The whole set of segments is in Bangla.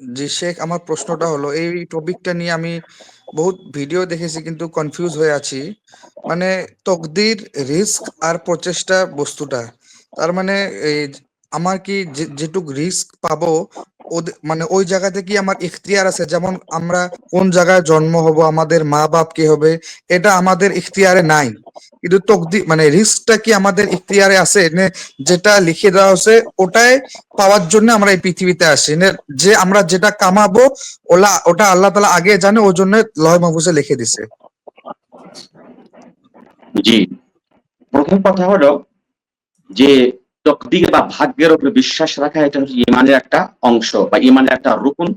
জি, শেখ, আমার প্রশ্নটা হলো, এই টপিকটা নিয়ে আমি বহুত ভিডিও দেখেছি, কিন্তু কনফিউজ হয়ে আছি। মানে তকদির রিস্ক আর প্রচেষ্টা বস্তুটা। তার মানে এই, আমার কি যেটুক রিস্ক পাবো মানে ওই জায়গাতে কি আমার ইখতিয়ার আছে? যেমন আমরা কোন জায়গায় জন্ম হব, আমাদের মা বাপ কে হবে, এটা আমাদের ইখতিয়ারে নাই। কিন্তু তকদির মানে রিস্কটা কি আমাদের ইখতিয়ারে আছে? যেটা লিখে দেওয়া হচ্ছে ওটাই পাওয়ার জন্য আমরা এই পৃথিবীতে আসি। যে আমরা যেটা কামাবো, ওলা, ওটা আল্লাহ তালা আগে জানে, ওই জন্য লয় মাহফুজে লিখে দিছে। জি। প্রথম কথা হলো যে তকদির বা ভাগ্যের উপরে বিশ্বাস রাখা, এটা হচ্ছে ইমানের একটা অংশ বা ইমানের একটা রুকুন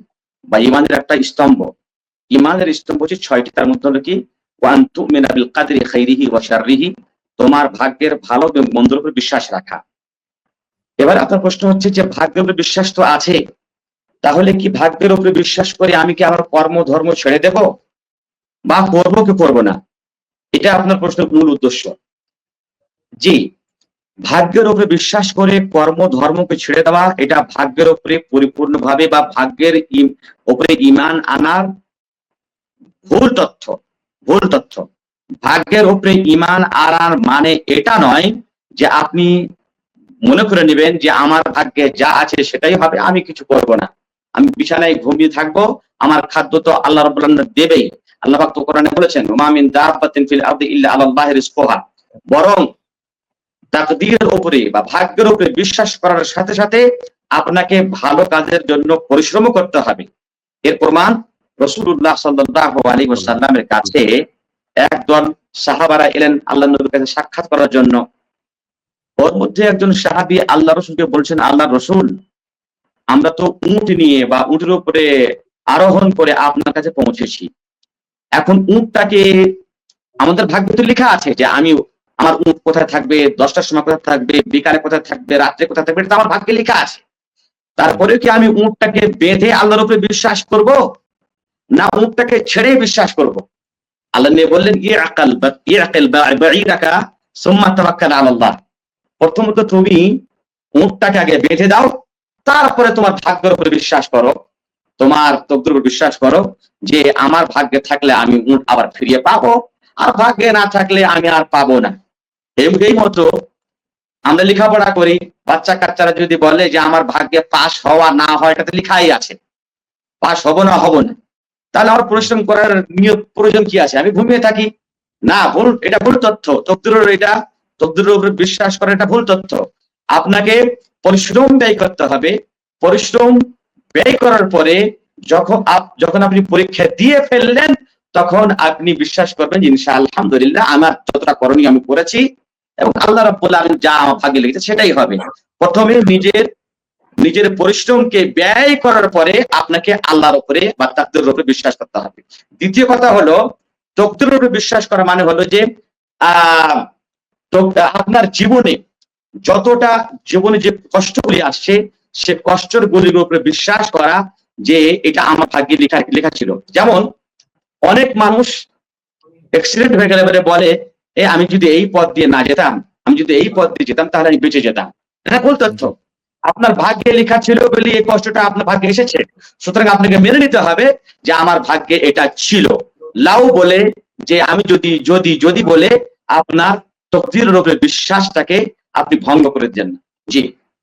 বা ইমানের একটা স্তম্ভ। ইমানের স্তম্ভ হচ্ছে ছয়টি, তার মধ্যে হলো কি? ওয়ান তুমিনা বিল কাদরি তোমার ভাগ্যের ভালো এবং মন্দের উপরে বিশ্বাস রাখা। এবার আপনার প্রশ্ন হচ্ছে যে ভাগ্যের উপরে বিশ্বাস তো আছে, তাহলে কি ভাগ্যের উপরে বিশ্বাস করে আমি কি আমার কর্ম, ধর্ম ছেড়ে দেব? বা করব কি করব না? এটা আপনার প্রশ্নের মূল উদ্দেশ্য। জি ভাগ্যের উপরে বিশ্বাস করে কর্ম, ধর্মকে ছেড়ে দেওয়া, এটা ভাগ্যের উপরে পরিপূর্ণভাবে বা ভাগ্যের উপরে ইমান আনার ভুল তথ্য ভুল তথ্য। ভাগ্যের উপরে ইমান আনার মানে এটা নয় যে আপনি মনে করে নেবেন যে আমার ভাগ্যে যা আছে সেটাই হবে, আমি কিছু করব না। আমি বিছানায় ঘুমিয়ে থাকব, আমার খাদ্য তো আল্লাহ আলামিন দেবেই। আল্লাহ পাক তো কোরআনে বলেছেন বরং তাকদীরের উপরে বা ভাগ্যের উপরে বিশ্বাস করার সাথে সাথে আপনাকে ভালো কাজের জন্য পরিশ্রম করতে হবে। এর প্রমাণ রসুল্লাহ সাল্লাল্লাহু আলাইহি ওয়াসাল্লামের কাছে একদল সাহাবারা এলেন আল্লাহ নবীর কাছে সাক্ষাৎ করার জন্য। ওর মধ্যে একজন সাহাবী আল্লাহ রসুলকে বলছেন আল্লাহ রসুল, আমরা তো উট নিয়ে বা উটের উপরে আরোহণ করে আপনার কাছে পৌঁছেছি। এখন উটটাকে আমাদের ভাগ্যে তো লেখা আছে যে আমি আমার উট কোথায় থাকবে, দশটার সময় কোথায় থাকবে, বিকালে কোথায় থাকবে, রাত্রে কোথায় থাকবে, এটা আমার ভাগ্যে লেখা আছে। তারপরে কি আমি উটটাকে বেঁধে আল্লাহর উপরে বিশ্বাস করব? না উটটাকে ছেড়ে বিশ্বাস করব? আল্লাহ নিয়ে বললেন ইয়ে আকাল ইয়ে আকাল বাঈরাকা সুম্মা তাওয়াক্কাল আলাল্লাহ প্রথমত তুমি উটটাকে আগে বেঁধে দাও, তারপরে তোমার ভাগ্যের উপরে বিশ্বাস করো। তোমার তকদির উপর বিশ্বাস করো যে আমার ভাগ্যে থাকলে আমি উট আবার ফিরিয়ে পাবো, আর ভাগ্যে না থাকলে আমি আর পাবো না। এই মতো আমরা লেখাপড়া করি বাচ্চা কাচ্চারা যদি বলে যে আমার ভাগ্যে পাশ হওয়া না হয়, এটাতে লেখাই আছে। পাশ হব না হব না। তাহলে আমার পরিশ্রম করার নিয়োগ প্রয়োজন কি আছে? আমি ঘুমিয়ে থাকি। না, ভুল, এটা ভুল তথ্য। তকদিরের এটা, তকদিরের উপরে বিশ্বাস করা এটা ভুল তথ্য। আপনাকে পরিশ্রম ব্যয় করতে হবে। পরিশ্রম ব্যয় করার পরে যখন যখন আপনি পরীক্ষা দিয়ে ফেললেন, তখন আপনি বিশ্বাস করবেন ইনশা আলহামদুলিল্লাহ, আমার যতটা করণীয় আমি করেছি এবং আল্লাহ রাব্বুল আলামিন যা আমার ভাগ্যে লিখেছে সেটাই হবে। প্রথমে নিজের নিজের পরিশ্রমকে ব্যয় করার পরে আপনাকে আল্লাহর উপরে বা তাকদিরের উপরে বিশ্বাস করতে হবে। দ্বিতীয় কথা হলো, তকদিরের উপরে বিশ্বাস করা মানে হলো যে, আহ আপনার জীবনে যতটা জীবনে যে কষ্টগুলি আসছে, সে কষ্টের গুলির উপরে বিশ্বাস করা যে এটা আমার ভাগ্যে লেখা লেখা ছিল। যেমন, অনেক মানুষ অ্যাক্সিডেন্ট হয়ে গেলে বলে এ, আমি যদি এই পথ দিয়ে না যেতাম, আমি যদি এই পথ দিয়ে যেতাম, তাহলে আমি বেঁচে যেতাম। এটা ভুল তথ্য। আপনার ভাগ্যে লেখা ছিল বলে এই কষ্টটা আপনার ভাগ্যে এসেছে। সুতরাং আপনাকে মেনে নিতে হবে যে আমার ভাগ্যে এটা ছিল। লাউ বলে যে, আমি যদি যদি যদি বলে আপনার তকদিরের উপরে বিশ্বাসটাকে আপনি ভঙ্গ করে দেন। জি।